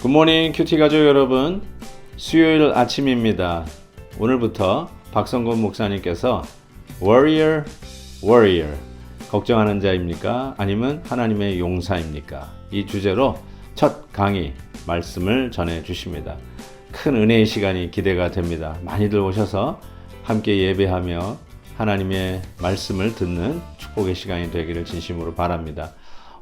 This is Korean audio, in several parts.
굿모닝 큐티 가족 여러분. 수요일 아침입니다. 오늘부터 박성곤 목사님께서 warrior warrior. 걱정하는 자입니까? 아니면 하나님의 용사입니까? 이 주제로 첫 강의 말씀을 전해 주십니다. 큰 은혜의 시간이 기대가 됩니다. 많이들 오셔서 함께 예배하며 하나님의 말씀을 듣는 축복의 시간이 되기를 진심으로 바랍니다.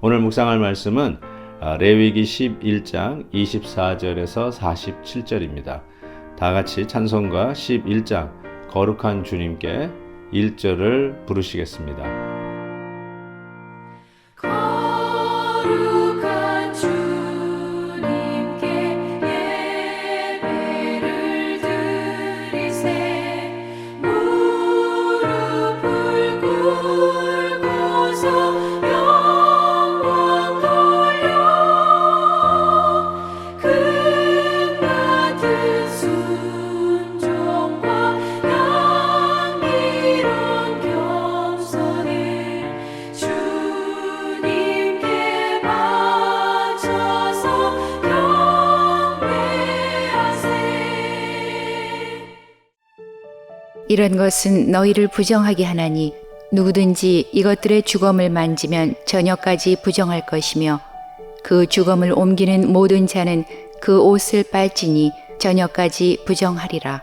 오늘 묵상할 말씀은 아, 레위기 11장 24절에서 47절입니다. 다 같이 찬송가 11장 거룩한 주님께 1절을 부르시겠습니다. 이런 것은 너희를 부정하게 하나니 누구든지 이것들의 주검을 만지면 저녁까지 부정할 것이며 그 주검을 옮기는 모든 자는 그 옷을 빨지니 저녁까지 부정하리라.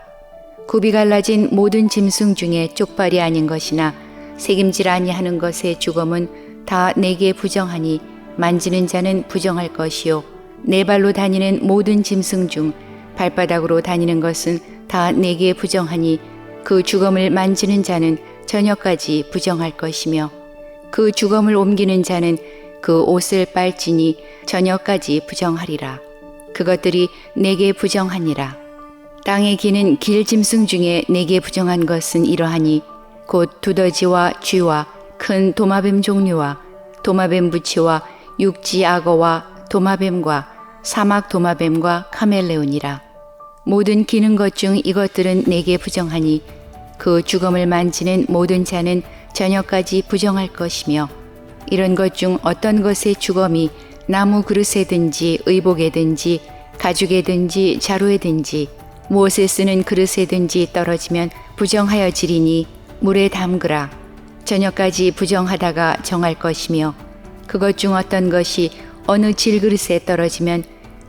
굽이 갈라진 모든 짐승 중에 쪽발이 아닌 것이나 새김질 아니하는 것의 주검은 다 내게 부정하니 만지는 자는 부정할 것이요 네 발로 다니는 모든 짐승 중 발바닥으로 다니는 것은 다 내게 부정하니 그 주검을 만지는 자는 저녁까지 부정할 것이며 그 주검을 옮기는 자는 그 옷을 빨지니 저녁까지 부정하리라. 그것들이 내게 부정하니라. 땅에 기는 길 짐승 중에 내게 부정한 것은 이러하니 곧 두더지와 쥐와 큰 도마뱀 종류와 도마뱀 부치와 육지 악어와 도마뱀과 사막 도마뱀과 카멜레온이라. 모든 기는 것 중 이것들은 내게 부정하니 그 주검을 만지는 모든 자는 저녁까지 부정할 것이며 이런 것 중 어떤 것의 주검이 나무 그릇에든지 의복에든지 가죽에든지 자루에든지 무엇에 쓰는 그릇에든지 떨어지면 부정하여 지리니 물에 담그라. 저녁까지 부정하다가 정할 것이며 그것 중 어떤 것이 어느 질그릇에 떨어지면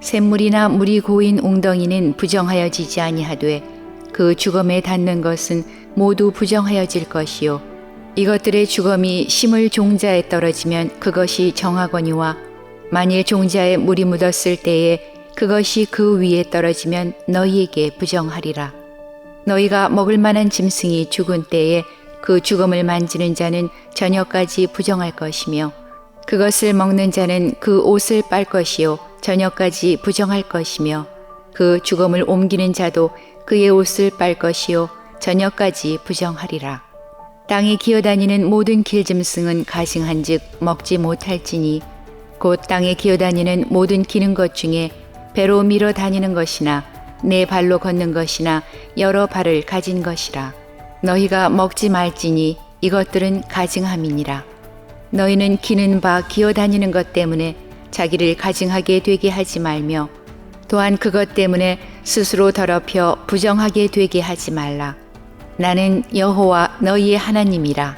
샘물이나 물이 고인 웅덩이는 부정하여지지 아니하되 그 주검에 닿는 것은 모두 부정하여질 것이요. 이것들의 주검이 심을 종자에 떨어지면 그것이 정하거니와 만일 종자에 물이 묻었을 때에 그것이 그 위에 떨어지면 너희에게 부정하리라. 너희가 먹을 만한 짐승이 죽은 때에 그 주검을 만지는 자는 저녁까지 부정할 것이며 그것을 먹는 자는 그 옷을 빨 것이요 저녁까지 부정할 것이며 그 주검을 옮기는 자도 그의 옷을 빨 것이요 저녁까지 부정하리라. 땅에 기어다니는 모든 길짐승은 가증한즉 먹지 못할지니 곧 땅에 기어다니는 모든 기는 것 중에 배로 밀어 다니는 것이나 네 발로 걷는 것이나 여러 발을 가진 것이라. 너희가 먹지 말지니 이것들은 가증함이니라. 너희는 기는 바 기어 다니는 것 때문에 자기를 가증하게 되게 하지 말며 또한 그것 때문에 스스로 더럽혀 부정하게 되게 하지 말라. 나는 여호와 너희의 하나님이라.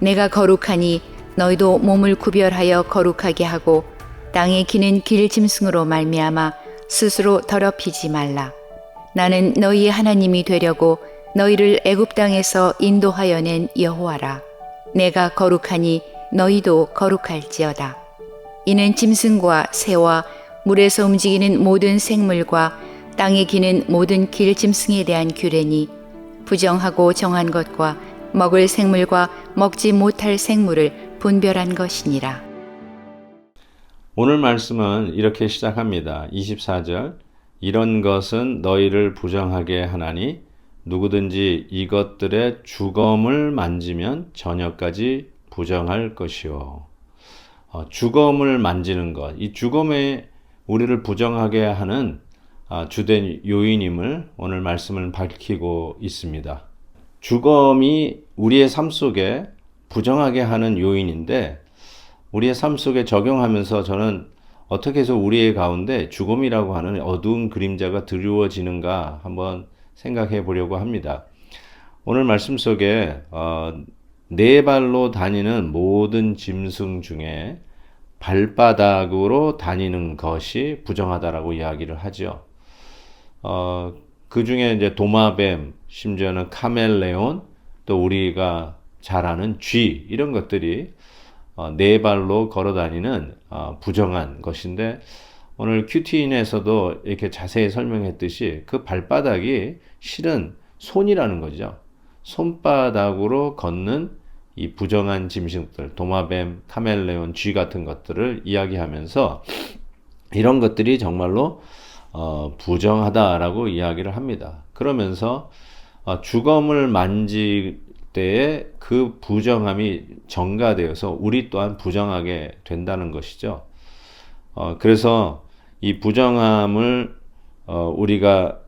내가 거룩하니 너희도 몸을 구별하여 거룩하게 하고 땅에 기는 길 짐승으로 말미암아 스스로 더럽히지 말라. 나는 너희의 하나님이 되려고 너희를 애굽 땅에서 인도하여 낸 여호와라. 내가 거룩하니 너희도 거룩할지어다. 이는 짐승과 새와 물에서 움직이는 모든 생물과 땅에 기는 모든 길 짐승에 대한 규례니 부정하고 정한 것과 먹을 생물과 먹지 못할 생물을 분별한 것이니라. 오늘 말씀은 이렇게 시작합니다. 24절. 이런 것은 너희를 부정하게 하나니 누구든지 이것들의 주검을 만지면 저녁까지 부정할 것이요. 어, 주검을 만지는 것. 이 주검에 우리를 부정하게 하는 아, 주된 요인임을 오늘 말씀을 밝히고 있습니다. 주검이 우리의 삶 속에 부정하게 하는 요인인데 우리의 삶 속에 적용하면서 저는 어떻게 해서 우리의 가운데 죽음이라고 하는 어두운 그림자가 드리워지는가 한번 생각해 보려고 합니다. 오늘 말씀 속에 어, 네 발로 다니는 모든 짐승 중에 발바닥으로 다니는 것이 부정하다라고 이야기를 하죠. 어, 그 중에 이제 도마뱀, 심지어는 카멜레온, 또 우리가 잘 아는 쥐, 이런 것들이 어, 네 발로 걸어 다니는 어, 부정한 것인데, 오늘 큐티인에서도 이렇게 자세히 설명했듯이 그 발바닥이 실은 손이라는 거죠. 손바닥으로 걷는 이 부정한 짐승들, 도마뱀, 카멜레온, 쥐 같은 것들을 이야기하면서 이런 것들이 정말로 어, 부정하다라고 이야기를 합니다. 그러면서 어, 주검을 만질 때에 그 부정함이 전가되어서 우리 또한 부정하게 된다는 것이죠. 어, 그래서 이 부정함을 어, 우리가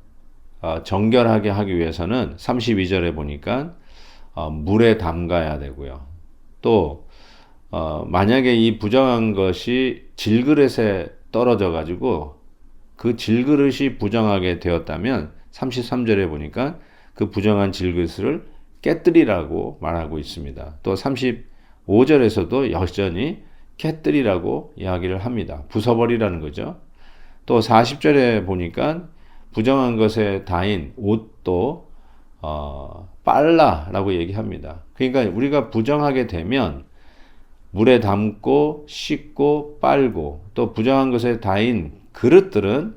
어, 정결하게 하기 위해서는 32절에 보니까 어, 물에 담가야 되고요. 또 어, 만약에 이 부정한 것이 질그릇에 떨어져 가지고 그 질그릇이 부정하게 되었다면 33절에 보니까 그 부정한 질그릇을 깨뜨리라고 말하고 있습니다. 또 35절에서도 여전히 깨뜨리라고 이야기를 합니다. 부숴버리라는 거죠. 또 40절에 보니까 부정한 것에 다인 옷도 어, 빨라라고 얘기합니다. 그러니까 우리가 부정하게 되면 물에 담고 씻고 빨고 또 부정한 것에 다인 그릇들은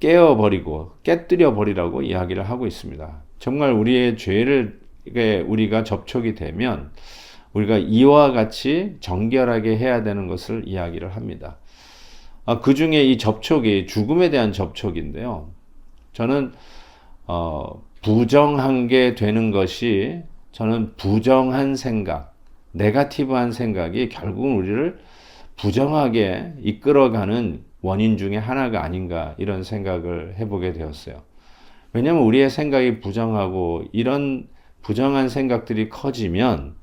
깨어버리고 깨뜨려 버리라고 이야기를 하고 있습니다. 정말 우리의 죄를 우리가 접촉이 되면 우리가 이와 같이 정결하게 해야 되는 것을 이야기를 합니다. 아, 그 중에 이 접촉이 죽음에 대한 접촉인데요. 저는 어, 부정한 게 되는 것이 저는 부정한 생각, 네가티브한 생각이 결국은 우리를 부정하게 이끌어가는 원인 중에 하나가 아닌가 이런 생각을 해보게 되었어요. 왜냐하면 우리의 생각이 부정하고 이런 부정한 생각들이 커지면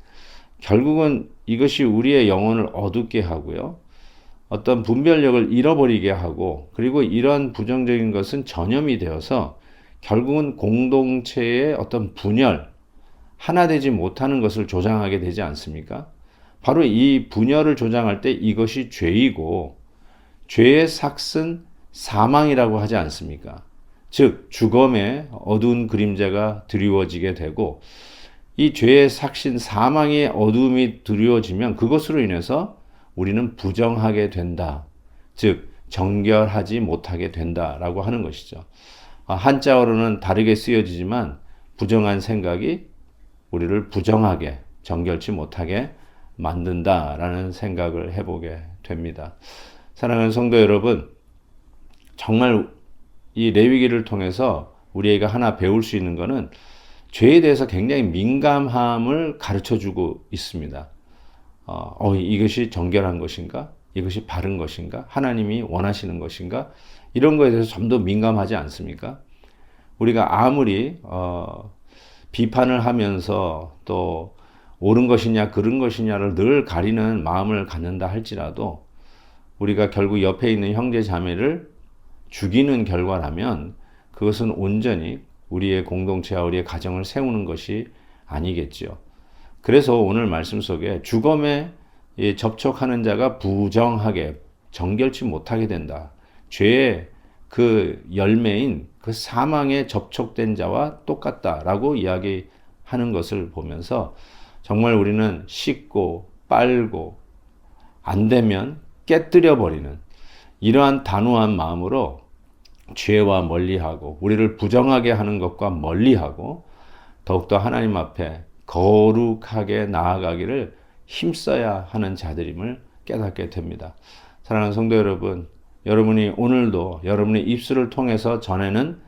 결국은 이것이 우리의 영혼을 어둡게 하고요. 어떤 분별력을 잃어버리게 하고 그리고 이런 부정적인 것은 전염이 되어서 결국은 공동체의 어떤 분열, 하나 되지 못하는 것을 조장하게 되지 않습니까? 바로 이 분열을 조장할 때 이것이 죄이고 죄의 삭은 사망이라고 하지 않습니까? 즉 주검의 어두운 그림자가 드리워지게 되고 이 죄의 삭신 사망의 어두움이 드리워지면 그것으로 인해서 우리는 부정하게 된다. 즉 정결하지 못하게 된다라고 하는 것이죠. 아, 한자어로는 다르게 쓰여지지만 부정한 생각이 우리를 부정하게 정결치 못하게 만든다라는 생각을 해보게 됩니다. 사랑하는 성도 여러분, 정말 이 레위기를 통해서 우리가 하나 배울 수 있는 것은 죄에 대해서 굉장히 민감함을 가르쳐 주고 있습니다. 어, 어, 이것이 정결한 것인가? 이것이 바른 것인가? 하나님이 원하시는 것인가? 이런 거에 대해서 좀 더 민감하지 않습니까? 우리가 아무리 어, 비판을 하면서 또 옳은 것이냐 그른 것이냐를 늘 가리는 마음을 갖는다 할지라도 우리가 결국 옆에 있는 형제 자매를 죽이는 결과라면 그것은 온전히 우리의 공동체와 우리의 가정을 세우는 것이 아니겠지요. 그래서 오늘 말씀 속에 주검에 접촉하는 자가 부정하게 정결치 못하게 된다. 죄의 그 열매인 그 사망에 접촉된 자와 똑같다라고 이야기하는 것을 보면서 정말 우리는 씻고 빨고 안 되면 깨뜨려 버리는 이러한 단호한 마음으로 죄와 멀리하고 우리를 부정하게 하는 것과 멀리하고 더욱더 하나님 앞에 거룩하게 나아가기를 힘써야 하는 자들임을 깨닫게 됩니다. 사랑하는 성도 여러분, 여러분이 오늘도 여러분의 입술을 통해서 전하는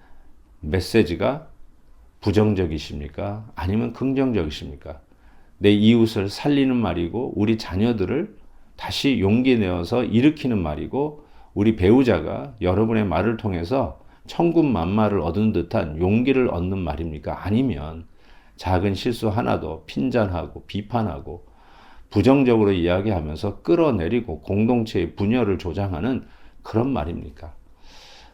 메시지가 부정적이십니까? 아니면 긍정적이십니까? 내 이웃을 살리는 말이고 우리 자녀들을 다시 용기 내어서 일으키는 말이고 우리 배우자가 여러분의 말을 통해서 천군 만마를 얻은 듯한 용기를 얻는 말입니까? 아니면 작은 실수 하나도 핀잔하고 비판하고 부정적으로 이야기하면서 끌어내리고 공동체의 분열을 조장하는 그런 말입니까?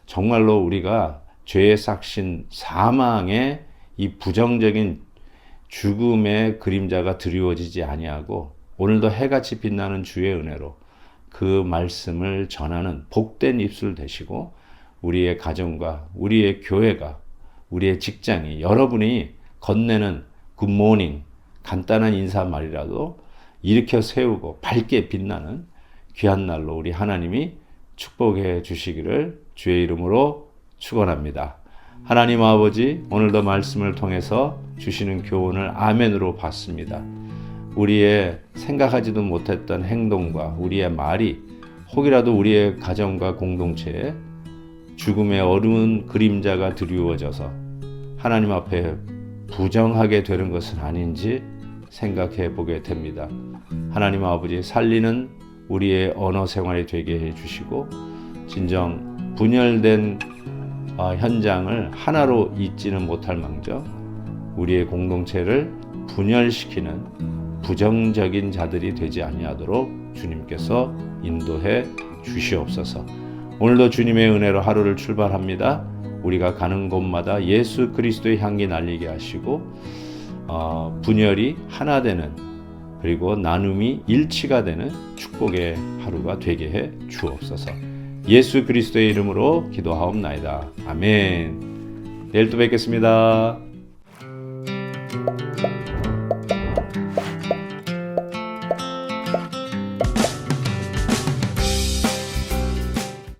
정말로 우리가 죄의 삭신 사망의 이 부정적인 죽음의 그림자가 드리워지지 아니하고 오늘도 해같이 빛나는 주의 은혜로 그 말씀을 전하는 복된 입술 되시고 우리의 가정과 우리의 교회가 우리의 직장이 여러분이 건네는 굿모닝 간단한 인사말이라도 일으켜 세우고 밝게 빛나는 귀한 날로 우리 하나님이 축복해 주시기를 주의 이름으로 축원합니다. 하나님 아버지 오늘도 말씀을 통해서 주시는 교훈을 아멘으로 받습니다. 우리의 생각하지도 못했던 행동과 우리의 말이 혹이라도 우리의 가정과 공동체에 죽음의 어두운 그림자가 드리워져서 하나님 앞에 부정하게 되는 것은 아닌지 생각해 보게 됩니다. 하나님 아버지 살리는 우리의 언어 생활이 되게 해 주시고 진정 분열된 어, 현장을 하나로 잇지는 못할 망정 우리의 공동체를 분열시키는 부정적인 자들이 되지 아니하도록 주님께서 인도해 주시옵소서. 오늘도 주님의 은혜로 하루를 출발합니다. 우리가 가는 곳마다 예수 그리스도의 향기 날리게 하시고 어, 분열이 하나 되는 그리고 나눔이 일치가 되는 축복의 하루가 되게 해 주옵소서. 예수 그리스도의 이름으로 기도하옵나이다. 아멘. 내일 또 뵙겠습니다.